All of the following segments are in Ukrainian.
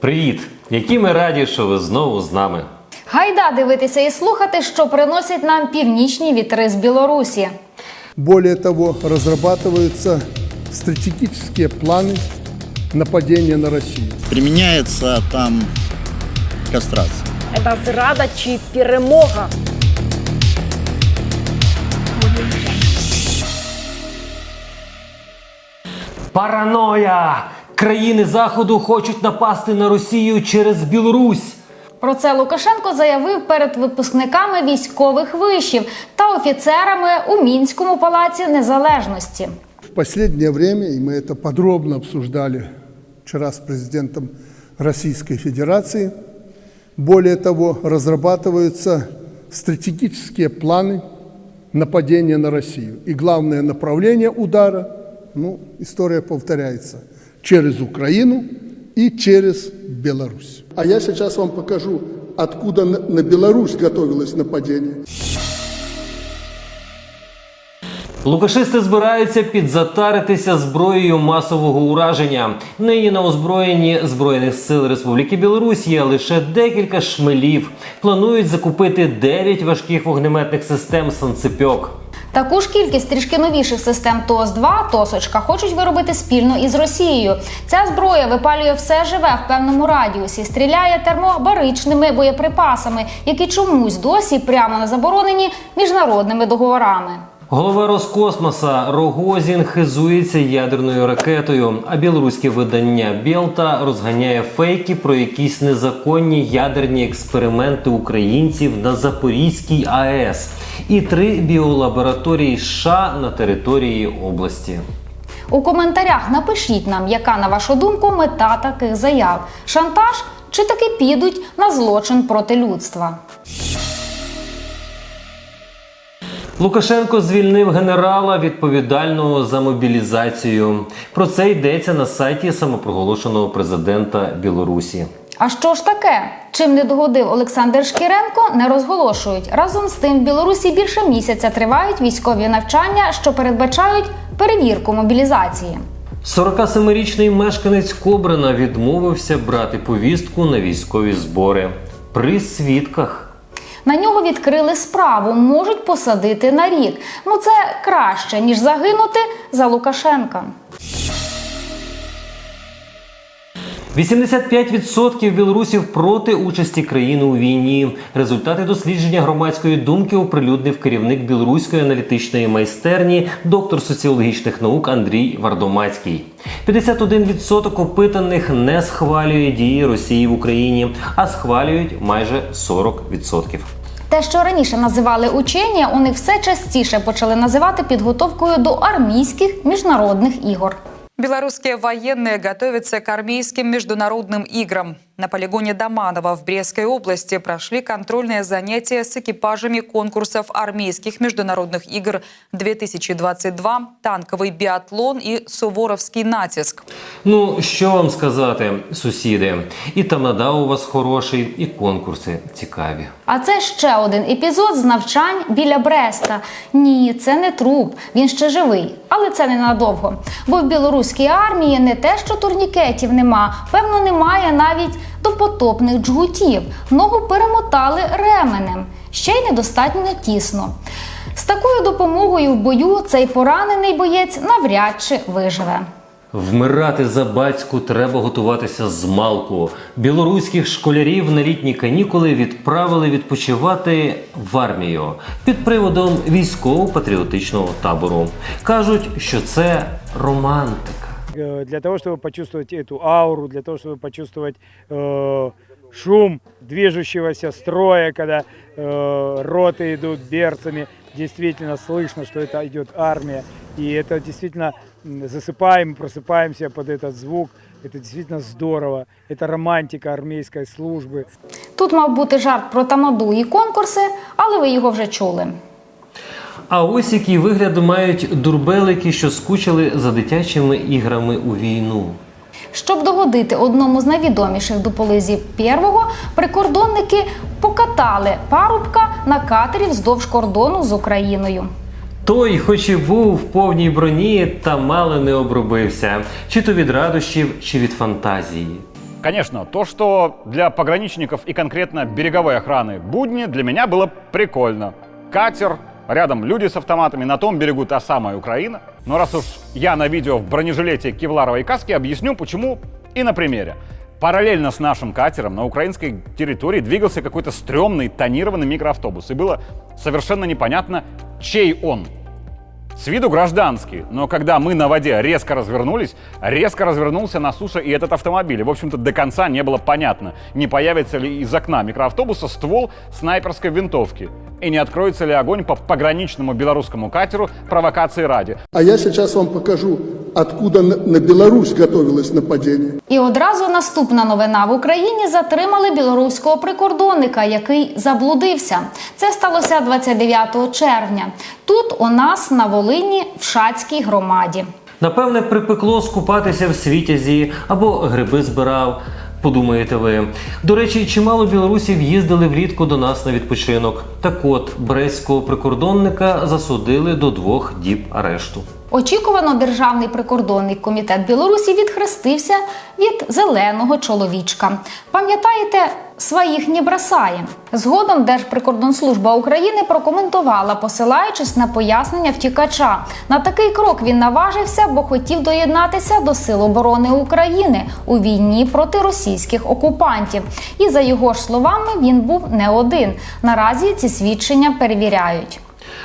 Привіт! Які ми раді, що ви знову з нами. Гайда дивитися і слухати, що приносять нам північні вітри з Білорусі. Более того, разрабатываются стратегические планы нападения на Россию. Применяется там кастрация. Це зрада чи перемога? Параноя! Країни Заходу хочуть напасти на Росію через Білорусь. Про це Лукашенко заявив перед випускниками військових вишів та офіцерами у мінському палаці незалежності. В последнее время, и мы это подробно обсуждали вчера с президентом Российской Федерации, более того, разрабатываются стратегические планы нападения на Россию. И главное направление удара, ну, история повторяется, через Украину и через Беларусь. А я сейчас вам покажу, откуда на Беларусь готовилось нападение. Лукашисти збираються підзатаритися зброєю масового ураження. Нині на озброєнні Збройних сил Республіки Білорусь є лише декілька шмелів. Планують закупити 9 важких вогнеметних систем «Санцепьок». Таку ж кількість трішки новіших систем ТОС-2 «Тосочка» хочуть виробити спільно із Росією. Ця зброя випалює все живе в певному радіусі, стріляє термобаричними боєприпасами, які чомусь досі прямо не заборонені міжнародними договорами. Голова Роскосмоса Рогозін хизується ядерною ракетою, а білоруське видання Білта розганяє фейки про якісь незаконні ядерні експерименти українців на Запорізькій АЕС і три біолабораторії США на території області. У коментарях напишіть нам, яка на вашу думку мета таких заяв: шантаж чи таки підуть на злочин проти людства. Лукашенко звільнив генерала відповідального за мобілізацію. Про це йдеться на сайті самопроголошеного президента Білорусі. А що ж таке? Чим не догодив Олександр Шкіренко, не розголошують. Разом з тим в Білорусі більше місяця тривають військові навчання, що передбачають перевірку мобілізації. 47-річний мешканець Кобрина відмовився брати повістку на військові збори при свідках. На нього відкрили справу, можуть посадити на рік. Ну це краще ніж загинути за Лукашенка. 85% білорусів проти участі країни у війні. Результати дослідження громадської думки оприлюднив керівник білоруської аналітичної майстерні, доктор соціологічних наук Андрій Вардомацький. 51% опитаних не схвалює дії Росії в Україні, а схвалюють майже 40%. Те, що раніше називали учення, них все частіше почали називати підготовкою до армійських міжнародних ігор. Белорусские военные готовятся к армейским международным играм. На полигоне Доманова в Брестской области прошли контрольные занятия с экипажами конкурсов армейских международных игр 2022, танковый биатлон и суворовский натиск. Ну, що вам сказати, сусіди? І тамада у вас хороший, і конкурси цікаві. А це ще один епізод з навчань біля Бреста. Ні, це не труп, він ще живий, але це ненадовго. Бо в білоруській армії не те, що турнікетів нема, певно, немає навіть допотопних джгутів. Ногу перемотали ременем, ще й недостатньо тісно. З такою допомогою в бою цей поранений боєць навряд чи виживе. Вмирати за батьку треба готуватися з малку. Білоруських школярів на літні канікули відправили відпочивати в армію під приводом військово-патріотичного табору. Кажуть, що це романтика. э, для того, чтобы почувствовать эту ауру, для того, чтобы почувствовать э, шум движущегося строя, когда э, роты идут берцами, действительно слышно, что это идет армия. И это действительно м, засыпаем, просыпаемся под этот звук. Это действительно здорово. Это романтика армейской службы. Тут мав бути жарт про тамаду і конкурси, але ви його вже чули. А ось який вигляд мають дурбелики, що скучили за дитячими іграми у війну. Щоб догодити одному з найвідоміших дуполизів первого, прикордонники покатали парубка на катері вздовж кордону з Україною. Той, хоч і був в повній броні, та мало не обробився, чи то від радощів, чи від фантазії. Конечно, то, что для пограничников и конкретно береговой охраны будни, для меня было прикольно. Катер, рядом люди с автоматами, на том берегу та самая Украина. Но раз уж я на видео в бронежилете кевларовой каске, объясню почему и на примере. Параллельно с нашим катером на украинской территории двигался какой-то стрёмный тонированный микроавтобус. И было совершенно непонятно, чей он. С виду гражданский, но когда мы на воде резко развернулись, резко развернулся на суше и этот автомобиль. И, в общем-то, до конца не было понятно, не появится ли из окна микроавтобуса ствол снайперской винтовки и не откроется ли огонь по пограничному белорусскому катеру провокации ради. А я сейчас вам покажу, откуда на Беларусь готовилось нападение. І одразу наступна новина в Україні затримали білоруського прикордонника, який заблудився. Це сталося 29 червня. Тут у нас на Волині в Шацькій громаді. Напевне, припекло скупатися в світязі або гриби збирав. Подумаєте ви. До речі, чимало білорусів їздили влітку до нас на відпочинок. Так от, брестського прикордонника засудили до двох діб арешту. Очікувано Державний прикордонний комітет Білорусі відхрестився від зеленого чоловічка. Пам'ятаєте, своїх не бросає. Згодом Держприкордонслужба України прокоментувала, посилаючись на пояснення втікача. На такий крок він наважився, бо хотів доєднатися до Сил оборони України у війні проти російських окупантів. І за його ж словами, він був не один. Наразі ці свідчення перевіряють.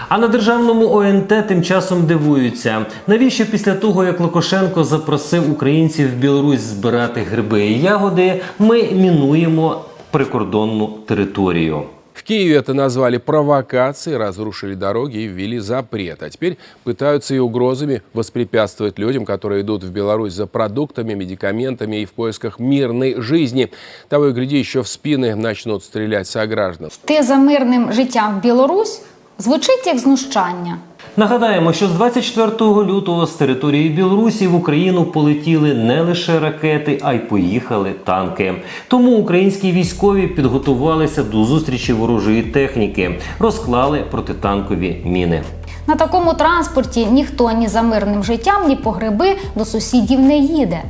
А на державному ОНТ тим часом дивуються, навіщо після того, як Лукашенко запросив українців в Білорусь збирати гриби і ягоди, ми мінуємо прикордонну територію. В Киеве это назвали провокацией, разрушили дороги и ввели запрет. А теперь пытаются и угрозами воспрепятствовать людям, которые идут в Беларусь за продуктами, медикаментами и в поисках мирной жизни. Того и гляди, еще в спины начнут стрелять сограждан. Йти за мирним життям в Білорусь Звучить як знущання. Нагадаємо, що з 24 лютого з території Білорусі в Україну полетіли не лише ракети, а й поїхали танки. Тому українські військові підготувалися до зустрічі ворожої техніки, розклали протитанкові міни. На такому транспорті ніхто ні за мирним життям, ні по гриби до сусідів не їде.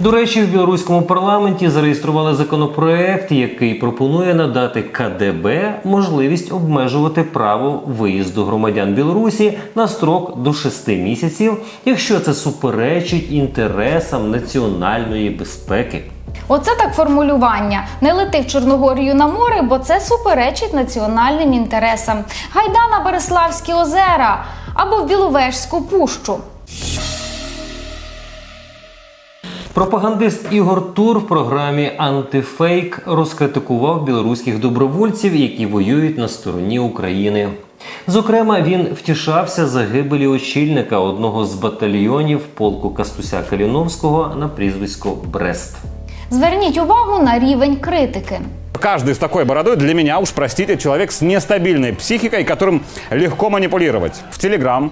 До речі, в білоруському парламенті зареєстрували законопроект, який пропонує надати КДБ можливість обмежувати право виїзду громадян Білорусі на строк до 6 місяців, якщо це суперечить інтересам національної безпеки. Оце так формулювання. Не лети в Чорногорію на море, бо це суперечить національним інтересам. Гайда на Береславські озера або в Біловежську пущу. Пропагандист Ігор Тур в програмі Антифейк розкритикував білоруських добровольців, які воюють на стороні України. Зокрема, він втішався загибелі очільника одного з батальйонів полку Кастуся Каліновського на прізвисько Брест. Зверніть увагу на рівень критики. Каждый с такой бородой для меня, уж простите, человек с нестабильной психикой, которым легко манипулировать. В Телеграм.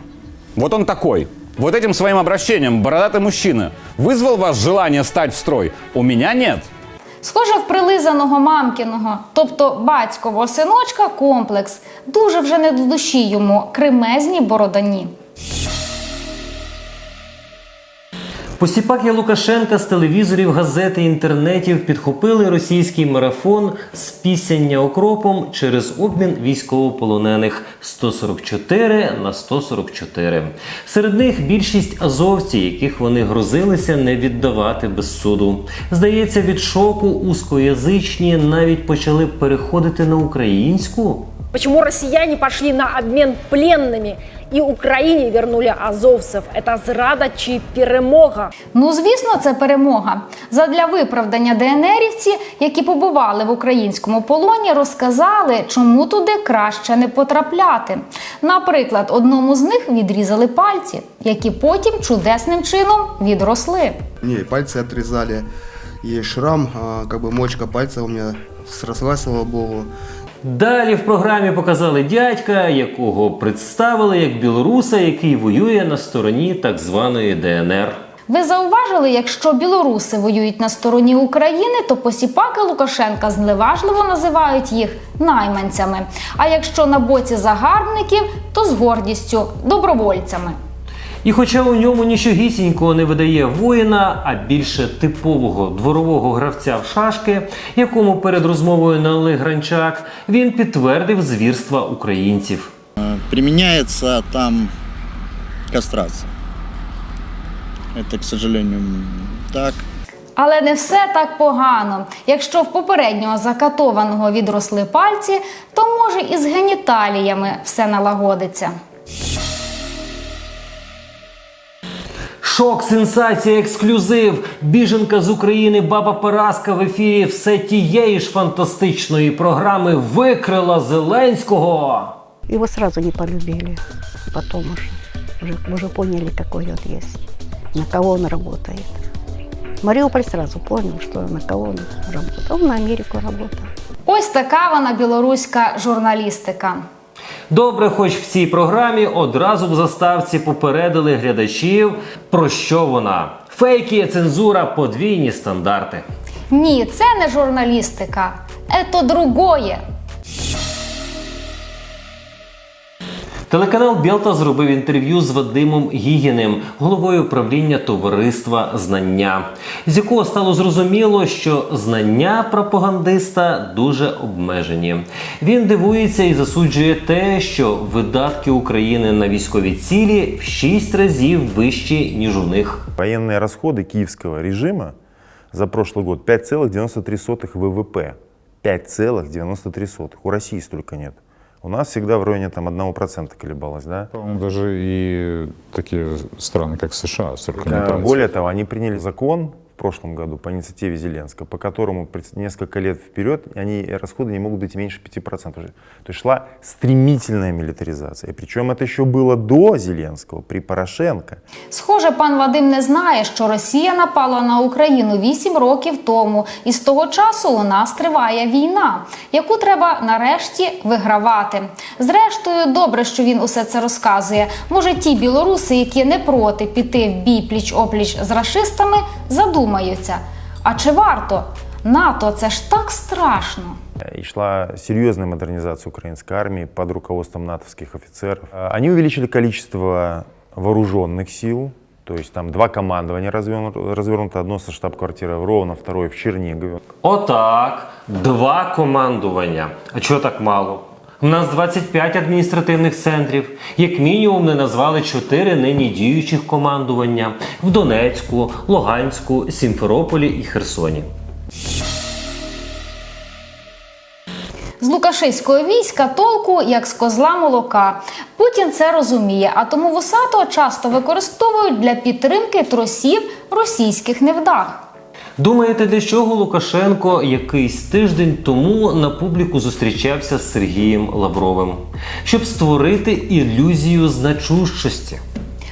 Вот он такой. Вот этим своим обращением бородатый мужчина вызвал вас желание стать в строй? У меня нет. Схоже в прилизаного мамкіного, тобто батькового синочка, комплекс. Дуже вже не до душі йому кремезні бородані. Посіпаки Лукашенка з телевізорів, газет і інтернетів підхопили російський марафон з пісяння окропом через обмін військовополонених 144 на 144. Серед них більшість азовці, яких вони грозилися не віддавати без суду. Здається, від шоку узкоязичні навіть почали переходити на українську. Почему россияне пошли на обмен пленными и Украине вернули азовцев? Это зрада чи перемога? Ну, звісно, це перемога. Задля виправдання ДНРівці, які побували в українському полоні, розказали, чому туди краще не потрапляти. Наприклад, одному з них відрізали пальці, які потім чудесним чином відросли. Мне и пальцы отрезали, и шрам, а, как бы мочка пальца у меня срослась, слава богу. Далі в програмі показали дядька, якого представили як білоруса, який воює на стороні так званої ДНР. Ви зауважили, якщо білоруси воюють на стороні України, то посіпаки Лукашенка зневажливо називають їх найманцями. А якщо на боці загарбників, то з гордістю добровольцями. І хоча у ньому нічогісінького не видає воїна, а більше типового дворового гравця в шашки, якому перед розмовою налили гранчак, він підтвердив звірства українців. Э, Применяется там кастрация. Это, к сожалению, так. Але не все так погано. Якщо в попереднього закатованого відросли пальці, то може і з геніталіями все налагодиться. Шок, сенсація, ексклюзив. Біженка з України Баба Параска в ефірі все тієї ж фантастичної програми викрила Зеленського. Его сразу не полюбили. Потом уже, уже, уже поняли, какой он есть, на кого он работает. Мариуполь сразу понял, что на кого он работает. Он на Америку работал. Ось така вона білоруська журналістика. Добре, хоч в цій програмі одразу в заставці попередили глядачів, про що вона. Фейки, цензура, подвійні стандарти. Ні, це не журналістика, це другое. Телеканал Білта зробив інтерв'ю з Вадимом Гігіним, головою правління товариства Знання, з якого стало зрозуміло, що знання пропагандиста дуже обмежені. Він дивується і засуджує те, що видатки України на військові цілі в шість разів вищі ніж у них. Военные расходы киевского режима за прошлый год 5,93 ВВП. 5,93. У России столько нет. У нас всегда в районе там, 1% колебалось. Да? По-моему, даже и такие страны, как США, столько не Более того, они приняли закон прошлом году по инициативе Зеленского, по которому пред- несколько лет вперед они, э, расходы не могут быть меньше 5%. То есть шла стремительная милитаризация. И причем это еще было до Зеленского, при Порошенко. Схоже, пан Вадим не знає, що Росія напала на Україну 8 років тому, і з того часу у нас триває війна, яку треба нарешті вигравати. Зрештою, добре, що він усе це розказує. Може, ті білоруси, які не проти піти в бій пліч опліч з рашистами, задумаються. А чи варто? НАТО це ж так страшно. И шла серьезная модернизация украинской армии под руководством натовских офицеров. А, Они увеличили количество вооруженных сил, то есть там два командования развернуто, развернуто одно со штаб-квартиры в Ровно, второе в Чернигове. Отак, два командування. А чого так мало? У нас 25 адміністративних центрів. Як мінімум, не назвали 4 нині діючих командування в Донецьку, Луганську, Сімферополі і Херсоні. З лукашиського війська толку як з козла молока. Путін це розуміє, а тому вусатого часто використовують для підтримки тросів російських невдах. Думаєте, для чого Лукашенко якийсь тиждень тому на публіку зустрічався з Сергієм Лавровим? Щоб створити ілюзію значущості.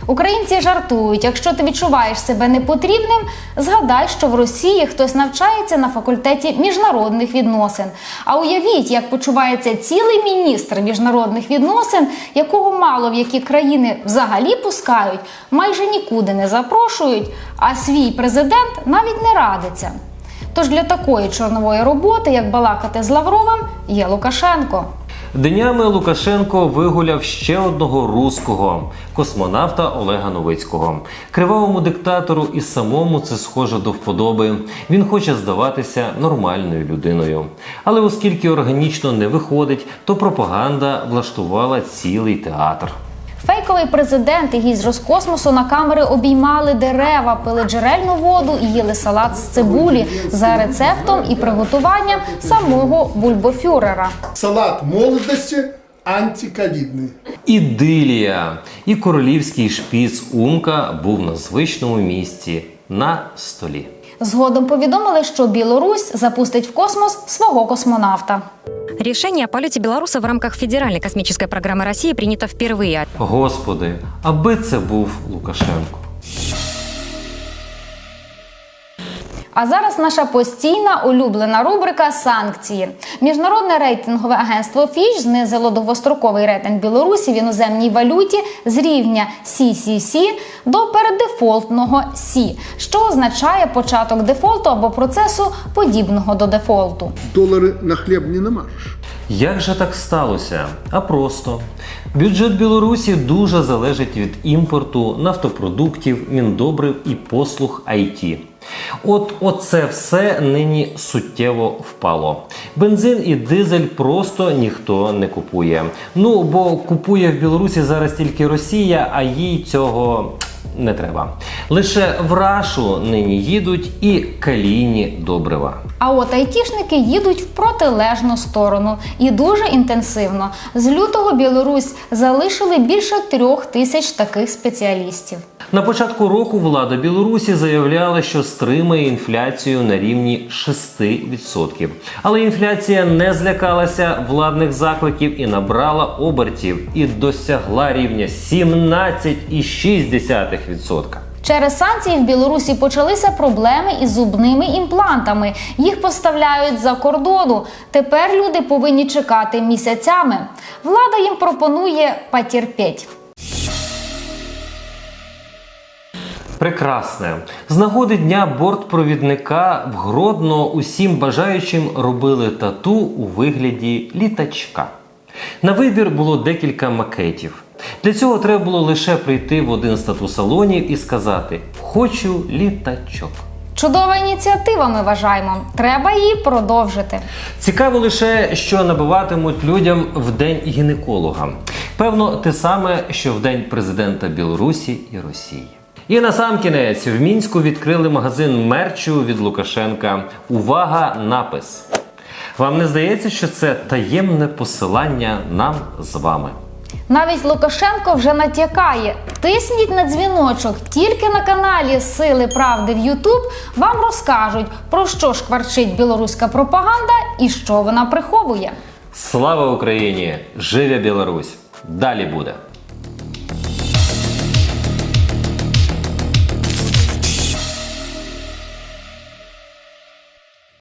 Українці жартують, якщо ти відчуваєш себе непотрібним, згадай, що в Росії хтось навчається на факультеті міжнародних відносин. А уявіть, як почувається цілий міністр міжнародних відносин, якого мало в які країни взагалі пускають, майже нікуди не запрошують, а свій президент навіть не радиться. Тож для такої чорнової роботи, як балакати з Лавровим, є Лукашенко. Днями Лукашенко вигуляв ще одного руського космонавта Олега Новицького. Кривавому диктатору і самому це схоже до вподоби. Він хоче здаватися нормальною людиною. Але оскільки органічно не виходить, то пропаганда влаштувала цілий театр. Фейковий президент і гість Роскосмосу на камери обіймали дерева, пили джерельну воду і їли салат з цибулі за рецептом і приготуванням самого бульбофюрера. Салат молодости антиковидный. Ідилія і королівський шпіц Умка був на звичному місці на столі. Згодом повідомили, що Білорусь запустить в космос свого космонавта. Решение о полете белоруса в рамках Федеральной космической программы России принято впервые. Господи, аби це був Лукашенко. А зараз наша постійна улюблена рубрика санкції. Міжнародне рейтингове агентство Фіч знизило довгостроковий рейтинг Білорусі в іноземній валюті з рівня CCC до переддефолтного C, що означає початок дефолту або процесу подібного до дефолту. Доллары на хлеб не намажешь. Як же так сталося? А просто бюджет Білорусі дуже залежить від імпорту нафтопродуктів, міндобрив і послуг IT. От оце все нині суттєво впало. Бензин і дизель просто ніхто не купує. Ну бо купує в Білорусі зараз тільки Росія, а їй цього не треба. Лише в Рашу нині їдуть і калійні добрива. А от айтішники їдуть в протилежну сторону і дуже інтенсивно. З лютого Білорусь залишили більше трьох тисяч таких спеціалістів. На початку року влада Білорусі заявляла, що стримає інфляцію на рівні 6%. Але інфляція не злякалася владних закликів і набрала обертів і досягла рівня 17,6%. Через санкції в Білорусі почалися проблеми із зубними імплантами. Їх поставляють за кордону. Тепер люди повинні чекати місяцями. Влада їм пропонує потерпіть. Прекрасне. З нагоди дня бортпровідника в Гродно усім бажаючим робили тату у вигляді літачка. На вибір було декілька макетів. Для цього треба було лише прийти в один з тату-салонів і сказати Хочу літачок. Чудова ініціатива, ми вважаємо. Треба її продовжити. Цікаво лише, що набиватимуть людям в день гінеколога. Певно, те саме, що в день президента Білорусі і Росії. І на сам кінець в мінську відкрили магазин мерчу від Лукашенка. Увага, напис. Вам не здається, що це таємне посилання нам з вами? Навіть Лукашенко вже натякає. Тисніть на дзвіночок. Тільки на каналі Сили Правди в Ютуб вам розкажуть, про що шкварчить білоруська пропаганда і що вона приховує. Слава Україні! Живе Білорусь! Далі буде!